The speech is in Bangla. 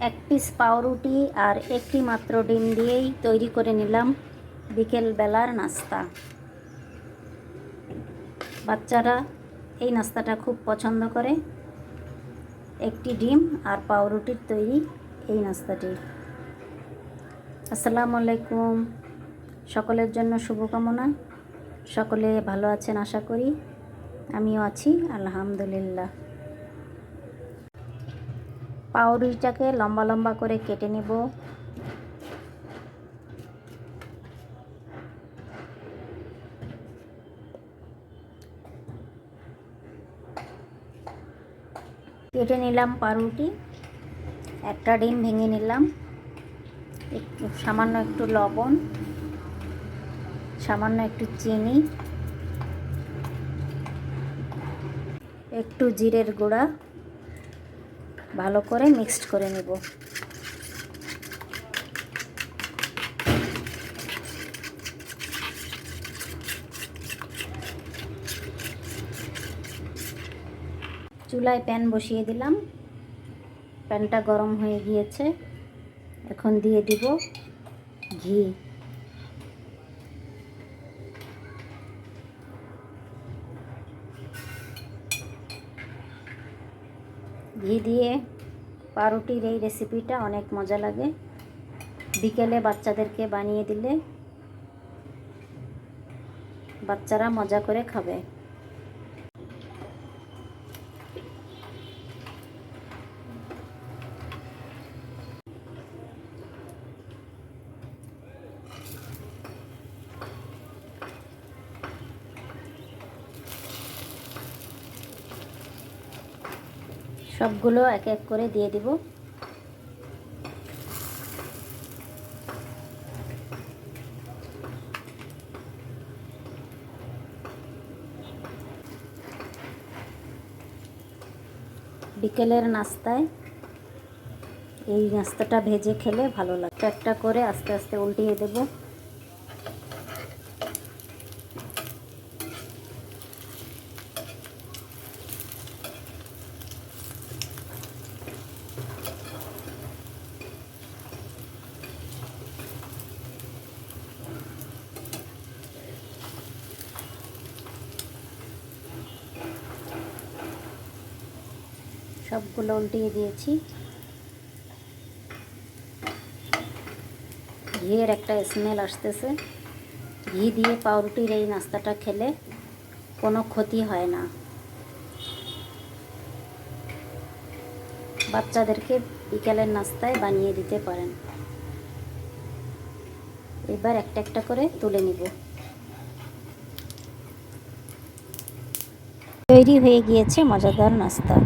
এক পিস পাউরুটি আর একটি মাত্র ডিম দিয়েই তৈরি করে নিলাম বিকেল বেলার নাস্তা। বাচ্চারা এই নাস্তাটা খুব পছন্দ করে। একটি ডিম আর পাউরুটির তৈরি এই নাস্তাটি। আসসালামু আলাইকুম। সকলের জন্য শুভকামনা। সকলে ভালো আছেন আশা করি। আমিও আছি, আলহামদুলিল্লাহ। পাউরুটিটাকে লম্বা লম্বা করে কেটে নেব। কেটে নিলাম পাউরুটি। একটা ডিম ভেঙে নিলাম। একটু সামান্য একটু লবণ, সামান্য একটু চিনি, একটু জিরের গুঁড়া। ভালো করে মিক্সড করে নেব। চুলায় প্যান বসিয়ে দিলাম। প্যানটা গরম হয়ে গিয়েছে। এখন দিয়ে দিব ঘি। ঘি দিয়ে পাউরুটির এই রেসিপিটা অনেক মজা লাগে। বিকেলে বাচ্চাদেরকে বানিয়ে দিলে বাচ্চারা মজা করে খাবে। সবগুলো এক এক করে দিয়ে দিব। বিকেলের নাস্তায় এই নাস্তাটা ভেজে খেলে ভালো লাগে। একটা করে আস্তে আস্তে উল্টিয়ে দেবো। সবগুলো উল্টিয়ে দিয়েছি। ঘিয়ের একটা স্মেল আসতেছে। ঘি দিয়ে পাউরুটির এই নাস্তাটা খেলে কোনো ক্ষতি হয় না। বাচ্চাদেরকে বিকেলের নাস্তায় বানিয়ে দিতে পারেন। এবার একটা একটা করে তুলে নিব। তৈরি হয়ে গিয়েছে মজাদার নাস্তা।